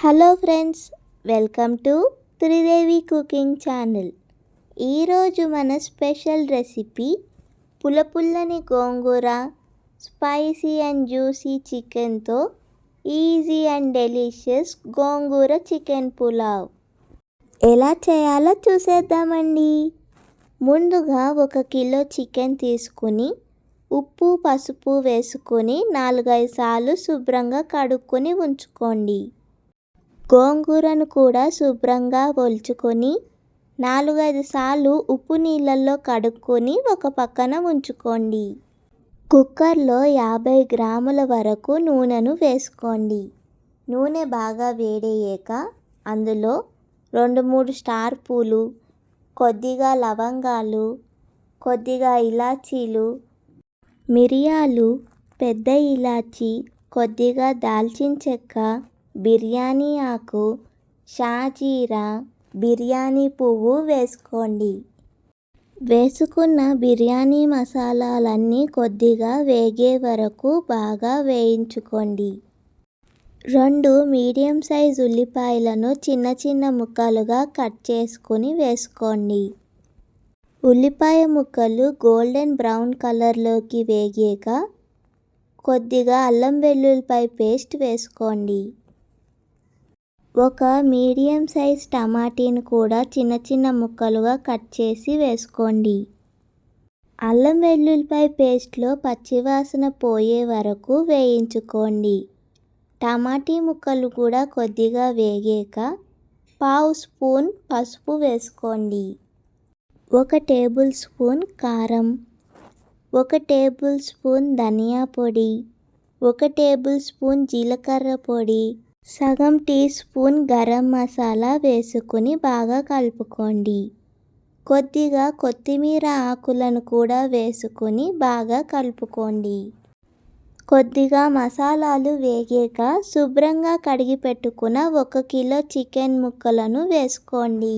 Hello friends welcome to Tridevi cooking channel. ఈరోజు మన special recipe పులపుల్లని గోంగూర స్పైసీ అండ్ జ్యూసీ చికెన్తో easy and delicious gongura chicken pulao. ఎలా చేయాలో చూసేద్దామండి. ముందుగా ఒక కిలో చికెన్ తీసుకుని ఉప్పు పసుపు వేసుకొని నాలుగైదు సార్లు శుభ్రంగా కడుక్కొని ఉంచుకోండి. గోంగూరను కూడా శుభ్రంగా ఒలుచుకొని నాలుగైదు సార్లు ఉప్పు నీళ్ళల్లో కడుక్కొని ఒక పక్కన ఉంచుకోండి. కుక్కర్లో యాభై గ్రాముల వరకు నూనెను వేసుకోండి. నూనె బాగా వేడయ్యాక అందులో రెండు మూడు స్టార్ పూలు కొద్దిగా లవంగాలు కొద్దిగా ఇలాచీలు మిరియాలు పెద్ద ఇలాచి కొద్దిగా దాల్చిన చెక్క బిర్యానీ ఆకు షాజీరా బిర్యానీ పువ్వు వేసుకోండి. వేసుకున్న బిర్యానీ మసాలాలన్నీ కొద్దిగా వేగే వరకు బాగా వేయించుకోండి. రెండు మీడియం సైజ్ ఉల్లిపాయలను చిన్న చిన్న ముక్కలుగా కట్ చేసుకొని వేసుకోండి. ఉల్లిపాయ ముక్కలు గోల్డెన్ బ్రౌన్ కలర్లోకి వేగాక కొద్దిగా అల్లం వెల్లుల్లిపాయ పేస్ట్ వేసుకోండి. ఒక మీడియం సైజ్ టమాటీని కూడా చిన్న చిన్న ముక్కలుగా కట్ చేసి వేసుకోండి. అల్లం వెల్లుల్లిపాయ పేస్ట్లో పచ్చివాసన పోయే వరకు వేయించుకోండి. టమాటీ ముక్కలు కూడా కొద్దిగా వేగాక పావు స్పూన్ పసుపు వేసుకోండి. ఒక టేబుల్ స్పూన్ కారం ఒక టేబుల్ స్పూన్ ధనియా పొడి ఒక టేబుల్ స్పూన్ జీలకర్ర పొడి సగం టీ స్పూన్ గరం మసాలా వేసుకుని బాగా కలుపుకోండి. కొద్దిగా కొత్తిమీర ఆకులను కూడా వేసుకుని బాగా కలుపుకోండి. కొద్దిగా మసాలాలు వేగాక శుభ్రంగా కడిగి పెట్టుకున్న ఒక కిలో చికెన్ ముక్కలను వేసుకోండి.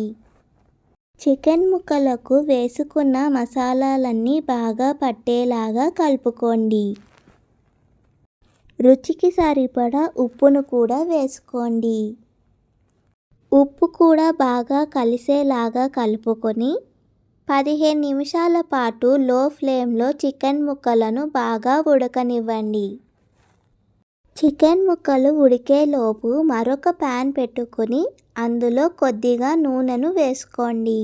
చికెన్ ముక్కలకు వేసుకున్న మసాలాలన్నీ బాగా పట్టేలాగా కలుపుకోండి. రుచికి సరిపడా ఉప్పును కూడా వేసుకోండి. ఉప్పు కూడా బాగా కలిసేలాగా కలుపుకొని పదిహేను నిమిషాల పాటు లో ఫ్లేమ్లో చికెన్ ముక్కలను బాగా ఉడకనివ్వండి. చికెన్ ముక్కలు ఉడికేలోపు మరొక ప్యాన్ పెట్టుకొని అందులో కొద్దిగా నూనెను వేసుకోండి.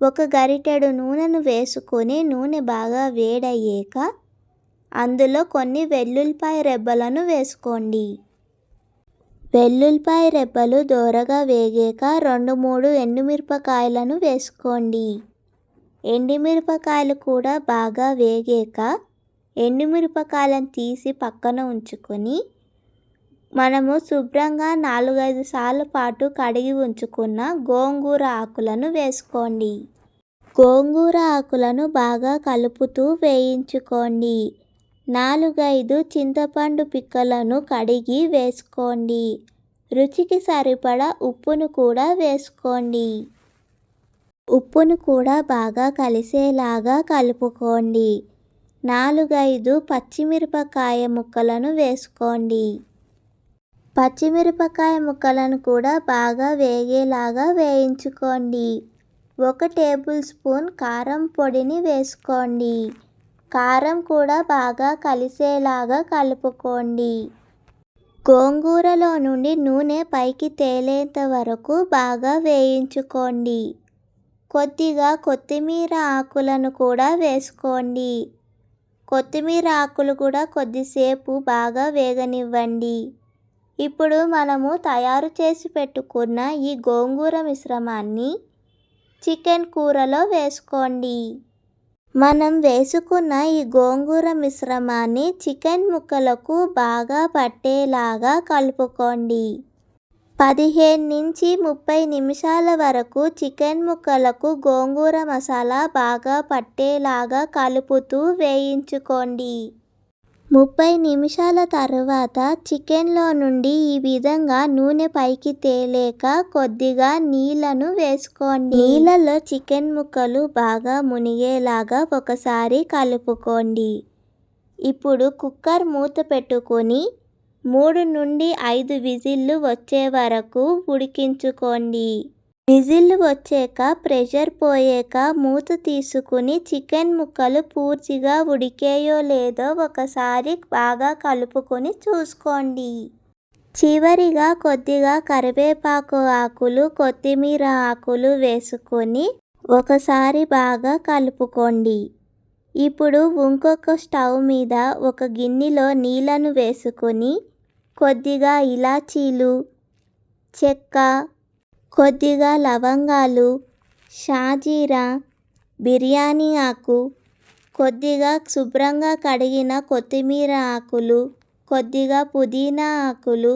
ఒక గరిటెడు నూనెను వేసుకొని నూనె బాగా వేడయ్యాక అందులో కొన్ని వెల్లుల్లిపాయ రెబ్బలను వేసుకోండి. వెల్లుల్లిపాయ రెబ్బలు దోరగా వేగాక రెండు మూడు ఎండుమిరపకాయలను వేసుకోండి. ఎండుమిరపకాయలు కూడా బాగా వేగాక ఎండుమిరపకాయలను తీసి పక్కన ఉంచుకొని మనము శుభ్రంగా నాలుగైదు సార్ల పాటు కడిగి ఉంచుకున్న గోంగూర ఆకులను వేసుకోండి. గోంగూర ఆకులను బాగా కలుపుతూ వేయించుకోండి. నాలుగైదు చింతపండు పిక్కలను కడిగి వేసుకోండి. రుచికి సరిపడా ఉప్పును కూడా వేసుకోండి. ఉప్పును కూడా బాగా కలిసేలాగా కలుపుకోండి. నాలుగైదు పచ్చిమిరపకాయ ముక్కలను వేసుకోండి. పచ్చిమిరపకాయ ముక్కలను కూడా బాగా వేగేలాగా వేయించుకోండి. ఒక టేబుల్ స్పూన్ కారం పొడిని వేసుకోండి. కారం కూడా బాగా కలిసేలాగా కలుపుకోండి. గోంగూరలో నుండి నూనె పైకి తేలేంత వరకు బాగా వేయించుకోండి. కొద్దిగా కొత్తిమీర ఆకులను కూడా వేసుకోండి. కొత్తిమీర ఆకులు కూడా కొద్దిసేపు బాగా వేగనివ్వండి. ఇప్పుడు మనము తయారు చేసి పెట్టుకున్న ఈ గోంగూర మిశ్రమాన్ని చికెన్ కూరలో వేసుకోండి. మనం వేసుకున్న ఈ గోంగూర మిశ్రమాన్ని చికెన్ ముక్కలకు బాగా పట్టేలాగా కలుపుకోండి. పదిహేను నుంచి ముప్పై నిమిషాల వరకు చికెన్ ముక్కలకు గోంగూర మసాలా బాగా పట్టేలాగా కలుపుతూ వేయించుకోండి. ముప్పై నిమిషాల తర్వాత చికెన్లో నుండి ఈ విధంగా నూనె పైకి తేలేక కొద్దిగా నీళ్ళను వేసుకోండి. నీళ్ళలో చికెన్ ముక్కలు బాగా మునిగేలాగా ఒకసారి కలుపుకోండి. ఇప్పుడు కుక్కర్ మూత పెట్టుకొని మూడు నుండి ఐదు విజిల్లు వచ్చే వరకు ఉడికించుకోండి. విజిల్ వచ్చాక ప్రెషర్ పోయాక మూత తీసుకుని చికెన్ ముక్కలు పూర్తిగా ఉడికేయో లేదో ఒకసారి బాగా కలుపుకొని చూసుకోండి. చివరిగా కొద్దిగా కరివేపాకు ఆకులు కొత్తిమీర ఆకులు వేసుకొని ఒకసారి బాగా కలుపుకోండి. ఇప్పుడు ఇంకొక స్టవ్ మీద ఒక గిన్నెలో నీళ్ళను వేసుకొని కొద్దిగా ఇలాచీలు చెక్క కొద్దిగా లవంగాలు షాజీరా బిర్యానీ ఆకు కొద్దిగా శుభ్రంగా కడిగిన కొత్తిమీర ఆకులు కొద్దిగా పుదీనా ఆకులు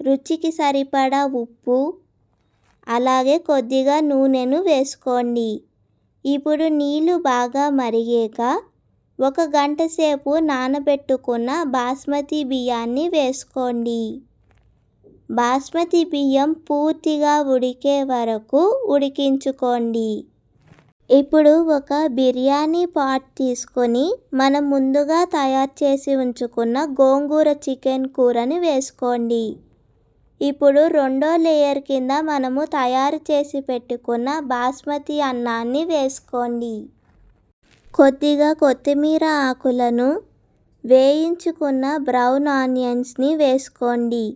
రుచికి సరిపడా ఉప్పు అలాగే కొద్దిగా నూనెను వేసుకోండి. ఇప్పుడు నీళ్ళు బాగా మరిగాక ఒక గంట సేపు నానబెట్టుకున్న బాస్మతి బియ్యాన్ని వేసుకోండి. బాస్మతి బియ్యం పూర్తిగా ఉడికే వరకు ఉడికించుకోండి. ఇప్పుడు ఒక బిర్యానీ పాట్ తీసుకొని మనం ముందుగా తయారు చేసి ఉంచుకున్న గోంగూర చికెన్ కూరని వేసుకోండి. ఇప్పుడు రెండో లేయర్ కింద మనము తయారు చేసి పెట్టుకున్న బాస్మతి అన్నాన్ని వేసుకోండి. కొద్దిగా కొత్తిమీర ఆకులను వేయించుకున్న బ్రౌన్ ఆనియన్స్ని వేసుకోండి.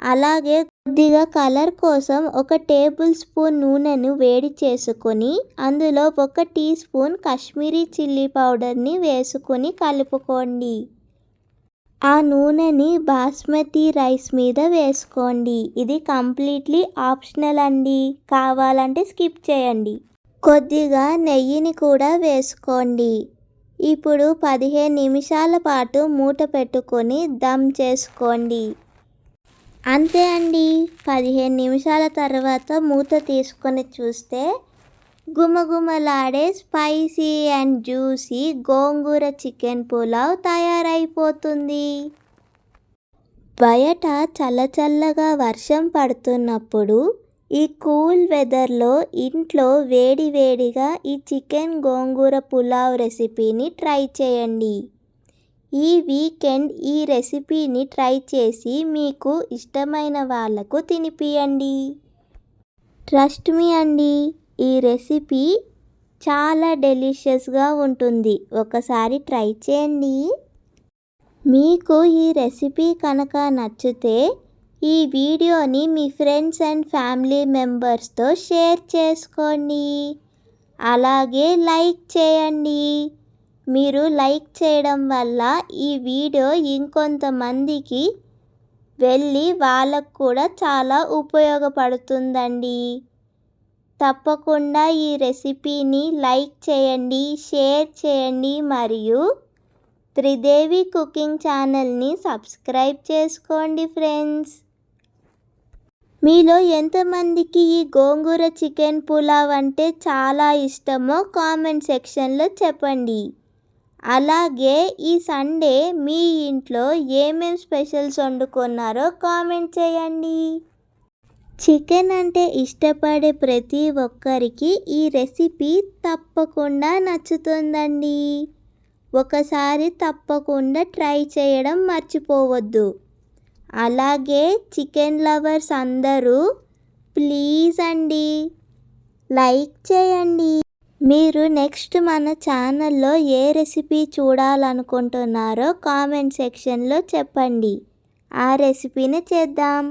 అలాగే కొద్దిగా కలర్ కోసం ఒక టేబుల్ స్పూన్ నూనెను వేడి చేసుకొని అందులో ఒక టీ స్పూన్ కాశ్మీరీ చిల్లీ పౌడర్ని వేసుకొని కలుపుకోండి. ఆ నూనెని బాస్మతి రైస్ మీద వేసుకోండి. ఇది కంప్లీట్లీ ఆప్షనల్ అండి. కావాలంటే స్కిప్ చేయండి. కొద్దిగా నెయ్యిని కూడా వేసుకోండి. ఇప్పుడు పదిహేను నిమిషాల పాటు మూట పెట్టుకొని దమ్ చేసుకోండి. అంతే అండి. పదిహేను నిమిషాల తర్వాత మూత తీసుకొని చూస్తే గుమగుమలాడే spicy and juicy gongura chicken pulao తయారైపోతుంది. బయట చల్లచల్లగా వర్షం పడుతున్నప్పుడు ఈ కూల్ వెదర్లో ఇంట్లో వేడి వేడిగా ఈ చికెన్ గోంగూర పులావ్ రెసిపీని ట్రై చేయండి. ఈ వీకెండ్ ఈ రెసిపీని ట్రై చేసి మీకు ఇష్టమైన వాళ్ళకు తినిపియండి. ట్రస్ట్ మీ అండి ఈ రెసిపీ చాలా డెలిషియస్గా ఉంటుంది. ఒకసారి ట్రై చేయండి. మీకు ఈ రెసిపీ కనుక నచ్చితే ఈ వీడియోని మీ ఫ్రెండ్స్ అండ్ ఫ్యామిలీ మెంబర్స్తో షేర్ చేసుకోండి. అలాగే లైక్ చేయండి. మీరు లైక్ చేయడం వల్ల ఈ వీడియో ఇంకొంతమందికి వెళ్ళి వాళ్ళకు కూడా చాలా ఉపయోగపడుతుందండి. తప్పకుండా ఈ రెసిపీని లైక్ చేయండి షేర్ చేయండి మరియు త్రిదేవి కుకింగ్ ఛానల్ని సబ్స్క్రైబ్ చేసుకోండి ఫ్రెండ్స్. మీలో ఎంతమందికి ఈ గోంగూర చికెన్ పులావ్ అంటే చాలా ఇష్టమో కామెంట్ సెక్షన్లో చెప్పండి. అలాగే ఈ సండే మీ ఇంట్లో ఏమేం స్పెషల్స్ వండుకున్నారో కామెంట్ చేయండి. చికెన్ అంటే ఇష్టపడే ప్రతి ఒక్కరికి ఈ రెసిపీ తప్పకుండా నచ్చుతుందండి. ఒకసారి తప్పకుండా ట్రై చేయడం మర్చిపోవద్దు. అలాగే చికెన్ లవర్స్ అందరూ ప్లీజ్ అండి లైక్ చేయండి. మీరు నెక్స్ట్ మన ఛానల్లో ఏ రెసిపీ చూడాలనుకుంటున్నారో కామెంట్ సెక్షన్లో చెప్పండి. ఆ రెసిపీని చేద్దాం.